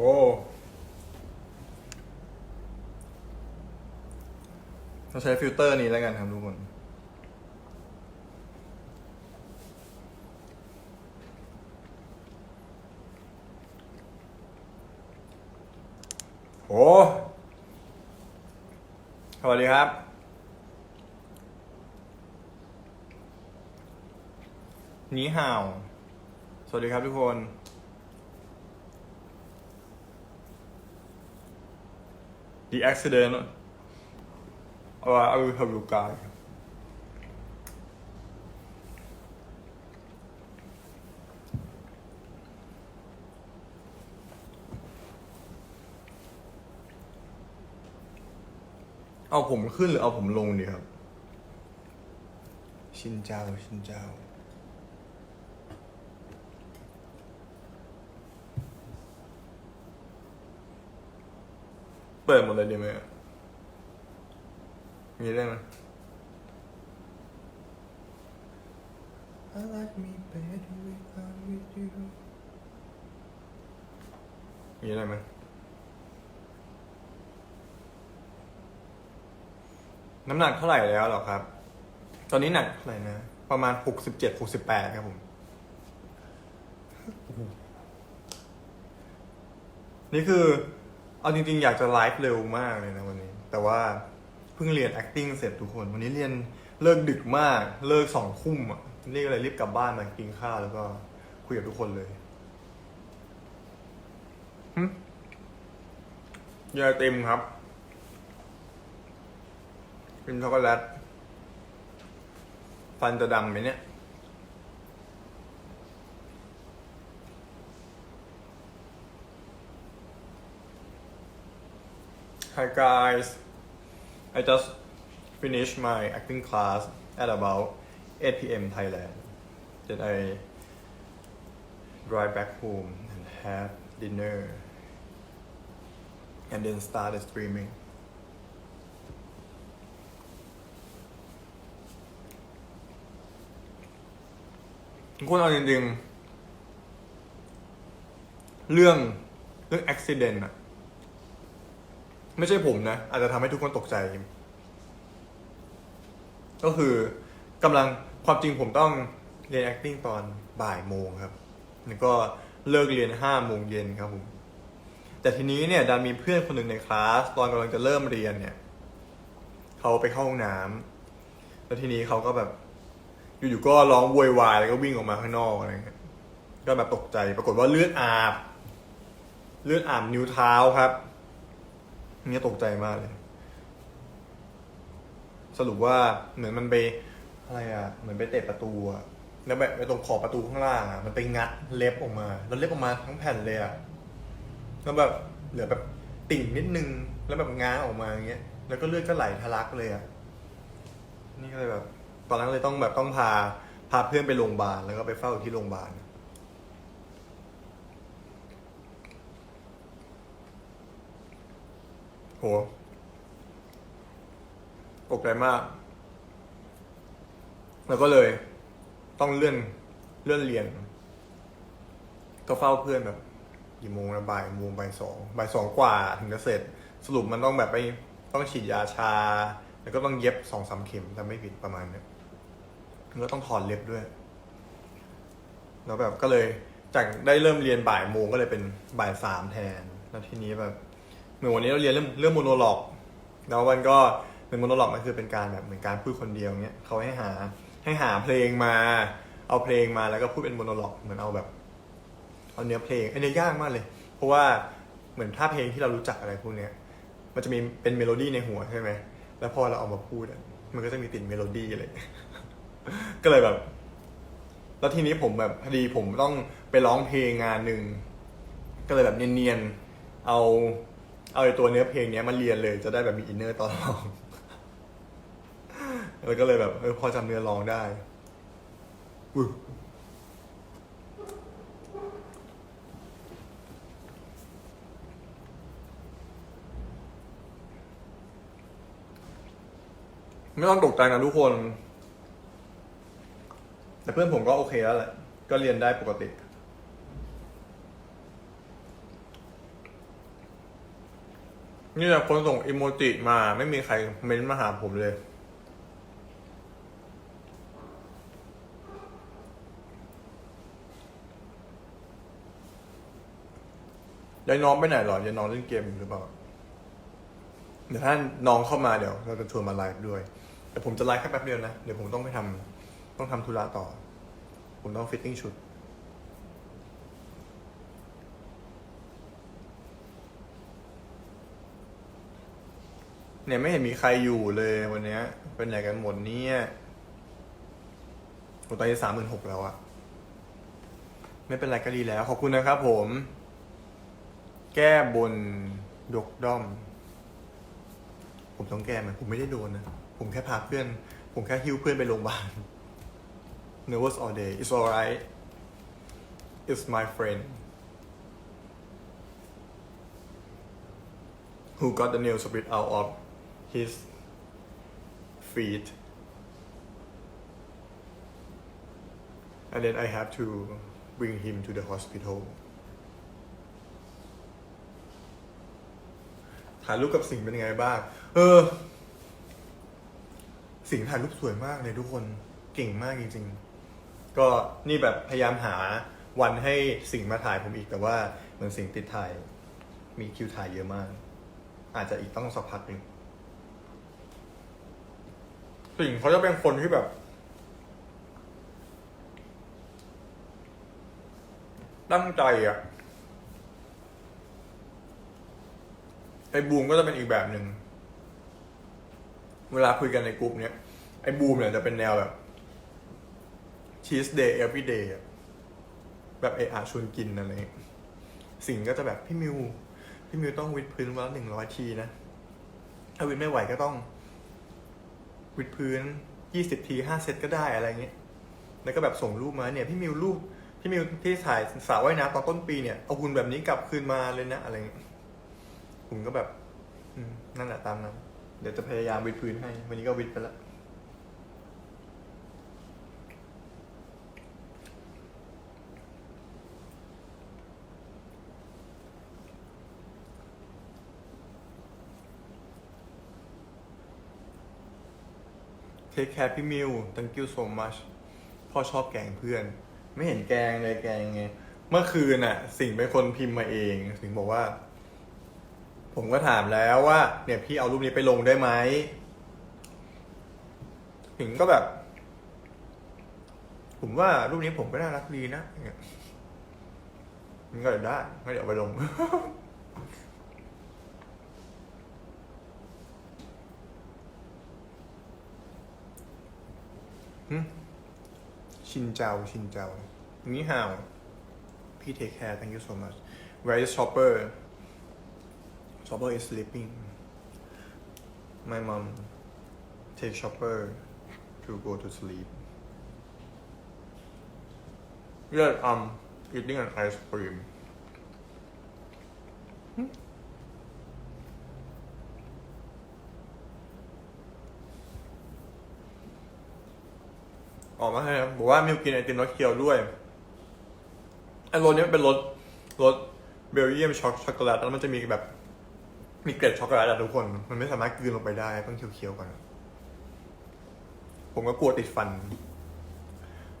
โอ้เราใช้ฟิลเตอร์นี้แล้วกันครับทุกคนโอ้สวัสดีครับ นีห่าว สวัสดีครับทุกคน The accident or I will help you guys เอาผมขึ้นหรือเอาผมลงดีครับ ชินเจ้า ชินเจ้า เปิดหมดเลยดีไหมอะมีได้ไหม I like me better when I'm with you มีได้ไหมน้ำหนักเท่าไหร่แล้วเหรอครับ ตอนนี้หนักเท่าไหร่นะ ประมาณหกสิบเจ็ดหกสิบแปดครับผม นี่คือ เอาจริงๆ อยากจะไลฟ์เร็วมากเลยนะวันนี้ แต่ว่าเพิ่งเรียน acting เสร็จทุกคน วันนี้เรียนเลิกดึกมาก เลิกสองทุ่มอะนี่ก็เลยรีบกลับบ้านมากินข้าวแล้วก็คุยกับทุกคนเลยหึยาเต็มครับกินช็อกโกแลตฟันจะดำไหมเนี่ย Hi guys, I just finished my acting class at about 8 p.m. Thailand. Then I drive back home and have dinner and then started streaming. ทุกคนเอาจริงๆ เรื่องเรื่อง accident อะ ไม่ใช่ผมนะ อาจจะทำให้ทุกคนตกใจ ก็คือกำลังความจริงผมต้องเรียน acting ตอนบ่ายโมงครับ แล้วก็เลิกเรียนห้าโมงเย็นครับผม แต่ทีนี้เนี่ยดันมีเพื่อนคนหนึ่งในคลาสตอนกำลังจะเริ่มเรียนเนี่ยเขาไปเข้าห้องน้ำแล้วทีนี้เขาก็แบบ อยู่ๆก็ร้องโวยวายแล้วก็วิ่งออกมาข้างนอกอะไรเงี้ยก็แบบตกใจ ปรากฏว่าเลือดอาบ เลือดอาบนิ้วเท้าครับ เนี่ยตกใจมากเลย สรุปว่าเหมือนมันไปอะไรอะ เหมือนไปเตะประตูอะแล้วแบบไอ้ตรงขอบประตูข้างล่างอะมันไปงัดเล็บออกมา แล้วเล็บออกมาทั้งแผ่นเลยอะแล้วแบบเหลือแบบติ่งนิดนึง แล้วแบบง้างออกมาอย่างเงี้ย แล้วก็เลือดก็ไหลทะลักเลยอะ นี่ก็เลยแบบ ตอนนั้นเลยต้องแบบต้องพาพาเพื่อนไปโรงพยาบาลแล้วก็ไปเฝ้าอยู่ที่โรงพยาบาล โหตกใจมาก แล้วก็เลย ต้องเลื่อนเลื่อนเรียน ก็เฝ้าเพื่อนแบบกี่โมงนะบ่ายโมงบ่ายสองบ่ายสองกว่าถึงจะเสร็จ สรุปมันต้องแบบไปต้องฉีดยาชา แล้วก็ต้องเย็บสองสามเข็มถ้าไม่ผิดประมาณเนี้ยแล้วก็ต้องถอดเล็บด้วย แล้วแบบก็เลยจากได้เริ่มเรียนบ่ายโมงก็เลยเป็นบ่ายสามแทน แล้วทีนี้แบบ เหมือนวันนี้เราเรียนเรื่องเรื่องโมโนล็อกแล้วมันก็เป็นโมโนล็อกมันคือเป็นการแบบเหมือนการพูดคนเดียวเนี้ยเขาให้หาให้หาเพลงมา เอาเพลงมาแล้วก็พูดเป็นโมโนล็อกเหมือนเอาแบบเอาเนื้อเพลงอันนี้ยยากมากเลย เพราะว่าเหมือนถ้าเพลงที่เรารู้จักอะไรพวกเนี้ย มันจะมีเป็นเมโลดี้ในหัวใช่ไหมแล้วพอเราเอามาพูดมันก็จะมีติดเมโลดี้อะไรก็เลยแบบ แล้วทีนี้ผมแบบพอดีผมต้องไปร้องเพลงงานหนึ่งก็เลยแบบเนียนๆเอา เอาไอตัวเนื้อเพลงเนี้ยมาเรียนเลยจะได้แบบมีอินเนอร์ตอนร้อง แล้วก็เลยแบบเออพอจำเนื้อร้องได้อุ๊ยไม่ต้องตกใจนะทุกคน แต่เพื่อนผมก็โอเคแล้วแหละ ก็เรียนได้ปกติ นี่แหละคนส่งอิโมจิมาไม่มีใครเม้นมาหาผมเลย ยายน้องไปไหนหรอยายน้องเล่นเกมหรือเปล่า เดี๋ยวถ้าน้องเข้ามาเดี๋ยวเราจะชวนมาไลฟ์ด้วย แต่ผมจะไลฟ์แค่แป๊บเดียวนะ เดี๋ยวผมต้องไปทำต้องทำธุระต่อ ผมต้องฟิตติ้งชุด เนี่ยไม่เห็นมีใครอยู่เลยวันเนี้ย เป็นไหนกันหมดเนี่ยผมตอนนี้สามหมื่นหกแล้วอะไม่เป็นไรก็ดีแล้ว ขอบคุณนะครับผม แก้บนยกด้อม ผมต้องแก้ไหมผมไม่ได้โดนนะ ผมแค่พาเพื่อน ผมแค่หิ้วเพื่อนไปโรงพยาบาล nervous all day it's alright it's my friend who got the nail split out of his feet and then I have to bring him to the hospital ถ่ายรูปกับสิงเป็นยังไงบ้าง เออ สิงถ่ายรูปสวยมากเลยทุกคน เก่งมากจริง ๆ ก็นี่แบบพยายามหาวันให้สิงมาถ่ายผมอีกแต่ว่าเหมือนสิงติดถ่าย มีคิวถ่ายเยอะมาก อาจจะอีกต้องสักพักหนึ่ง สิงเขาจะเป็นคนที่แบบ ตั้งใจอะไอ้บูมก็จะเป็นอีกแบบหนึ่ง เวลาคุยกันในกลุ่มเนี้ย ไอ้บูมเนี่ยจะเป็นแนวแบบ cheese day every day อะแบบไอ้อาชวนกินอะไรอย่างเงี้ยสิ่งก็จะแบบพี่มิว พี่มิวต้องวิดพื้นวันละหนึ่งร้อยทีนะ ถ้าวิดไม่ไหวก็ต้อง วิดพื้นยี่สิบทีห้าเซตก็ได้อะไรเงี้ยแล้วก็แบบส่งรูปมาเนี่ยพี่มิวรูปพี่มิวที่ถ่ายสาวว่ายน้ำตอนต้นปีเนี่ยเอาหุ่นแบบนี้กลับคืนมาเลยนะอะไรเงี้ยผมก็แบบนั่นแหละตามนั้นเดี๋ยวจะพยายามวิดพื้นให้ วันนี้ก็วิดไปแล้ว เทคแคร์พี่มิว thank you so much พ่อชอบแกงเพื่อน ไม่เห็นแกงเลยแกงไง เมื่อคืนน่ะ สิ่งเป็นคนพิมพ์มาเอง สิงบอกว่า ผมก็ถามแล้วว่า เนี่ยพี่เอารูปนี้ไปลงได้ไหมถึงก็แบบ ผมว่ารูปนี้ผมก็น่ารักดีนะมันก็เลยได้ไม่เดี๋ยวไปลง ชินเจ้าชินเจ้านี่ฮาวพี่ take care thank you so much where is shopper shopper is sleeping my mom take shopper to go to sleep yeah um eating an ice cream ออกมาให้ครับอกว่ามิวกินไอติมรสเคียวด้วยไอรสนี้มันเป็นรสรสเบลเยียมช็อกช็อกโกแลตแล้วมันจะมีแบบมีเกล็ดช็อกโกแลตอะทุกคน มันไม่สามารถกลืนลงไปได้ต้องเคี้ยวๆก่อนผมก็กลัวติดฟัน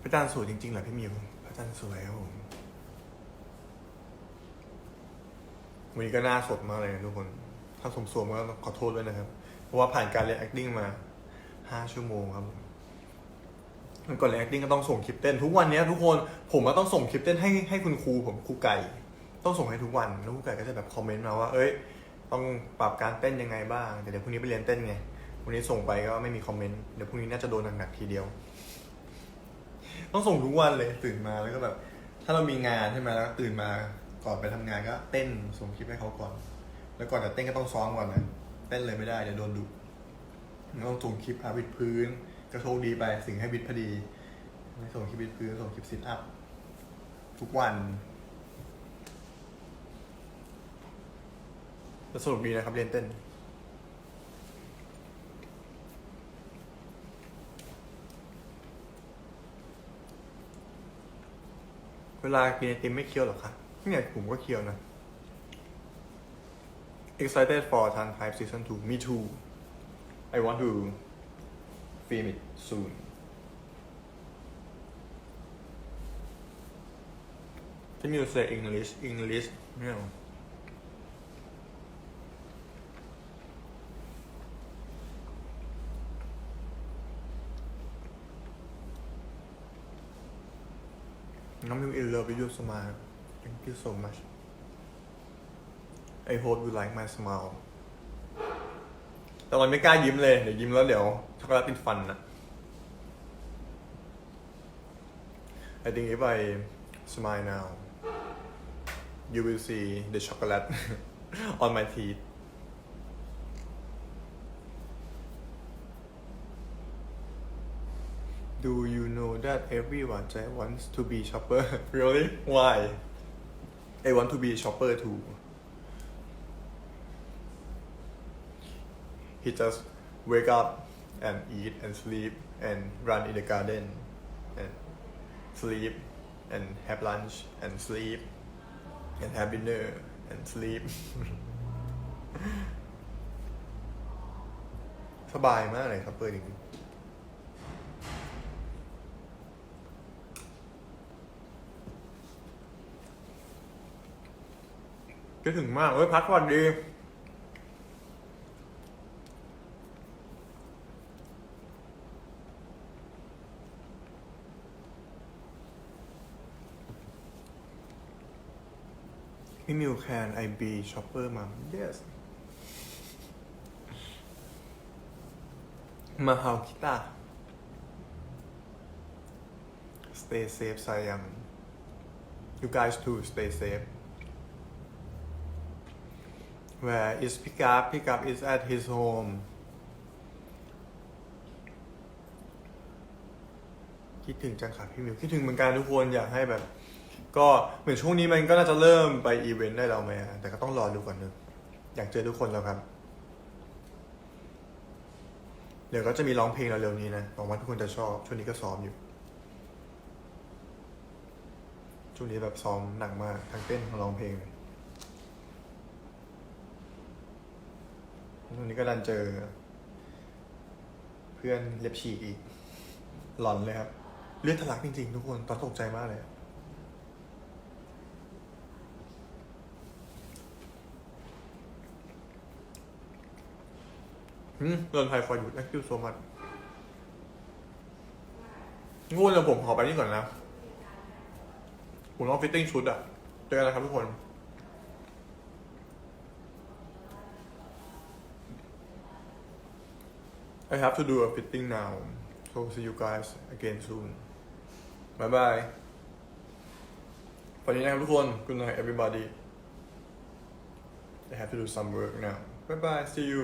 พระจันทร์สวยจริงๆเหรอพี่มิวพระจันทร์สวยครับผมวันนี้ก็หน้าสดมากเลยทุกคน ถ้าสมสวมก็ขอโทษด้วยนะครับ เพราะว่าผ่านการเรียน acting มาห้าชั่วโมงครับผม มันก่อนเรียน acting ก็ต้องส่งคลิปเต้น ทุกวันเนี้ยทุกคนผมก็ต้องส่งคลิปเต้นให้ให้คุณครูผมครูไก่ ต้องส่งให้ทุกวันแล้วครูไก่ก็จะแบบคอมเมนต์มาว่า เอ้ย ต้องปรับการเต้นยังไงบ้างแต่เดี๋ยวพรุ่งนี้ไปเรียนเต้นไงพรุ่งนี้ส่งไปก็ไม่มีคอมเมนต์เดี๋ยวพรุ่งนี้น่าจะโดนหนักๆทีเดียว ต้องส่งทุกวันเลยตื่นมาแล้วก็แบบ ถ้าเรามีงานใช่ไหมแล้วตื่นมาก่อนไปทำงานก็เต้นส่งคลิปให้เขาก่อน แล้วก่อนจะเต้นก็ต้องซ้อมก่อนนะเต้นเลยไม่ได้เดี๋ยวโดนดุต้องส่งคลิปอาวิดพื้น ก็โชคดีไปสิ่งให้วิดพอดี ไม่ส่งคลิปวิดพื้นส่งคลิปซิทอัพ ทุกวันแต่สนุกดีนะครับเรียนเต้น เวลากินไอติมไม่เคี้ยวหรอคะเนี่ยผมก็เคี้ยวนะ excited for Tan Hype season 2 me too I want to film it soon ที่มิว say English English ไม่เอาน้องมิว in love with your smile thank you so much I hope you like my smile แต่วันไม่กล้ายิ้มเลย เดี๋ยวยิ้มแล้วเดี๋ยวช็อกโกแลตติดฟันนะ I think if I smile now you will see the chocolate on my teeth Do you know that everyone just wants to be shopper? really? Why? I want to be a shopper too. He just wake up and eat and sleep and run in the garden and sleep and have lunch and sleep and have dinner and sleep สบายมากเลยครับเปิดจริงๆคิดถึงมากเฮ้ยพักสวัสดี พี่มิว can I be shopper mom yes มาฮาวคิตา stay safe สายัง you guys too stay safe where is pickup pickup is at his home คิดถึงจังค่ะพี่มิว คิดถึงเหมือนกันทุกคนอยากให้แบบ ก็เหมือนช่วงนี้มันก็น่าจะเริ่มไปอีเวนต์ได้แล้วไหมอะแต่ก็ต้องรอดูก่อนนึงอยากเจอทุกคนแล้วครับ เดี๋ยวก็จะมีร้องเพลงเร็วๆนี้นะหวังว่าทุกคนจะชอบ ช่วงนี้ก็ซ้อมอยู่ ช่วงนี้แบบซ้อมหนักมากทั้งเต้นทั้งร้องเพลงเลยช่วงนี้ก็ดันเจอ เพื่อนเล็บฉีกอีกหลอนเลยครับ เลือดทะลักจริงๆ ทุกคนตอนตกใจมากเลย อะอืมเดินไทยฟอร์ยู thank you so much งูเดี๋ยผมขอไปนี่ก่อนนะ ผมต้องฟิตติ้งชุดอะ เจอกันนะครับทุกคนไ I have to do a fitting now so see you guys again soon bye bye ฝันดีนะครับทุกคน good night everybody I have to do some work now bye bye see you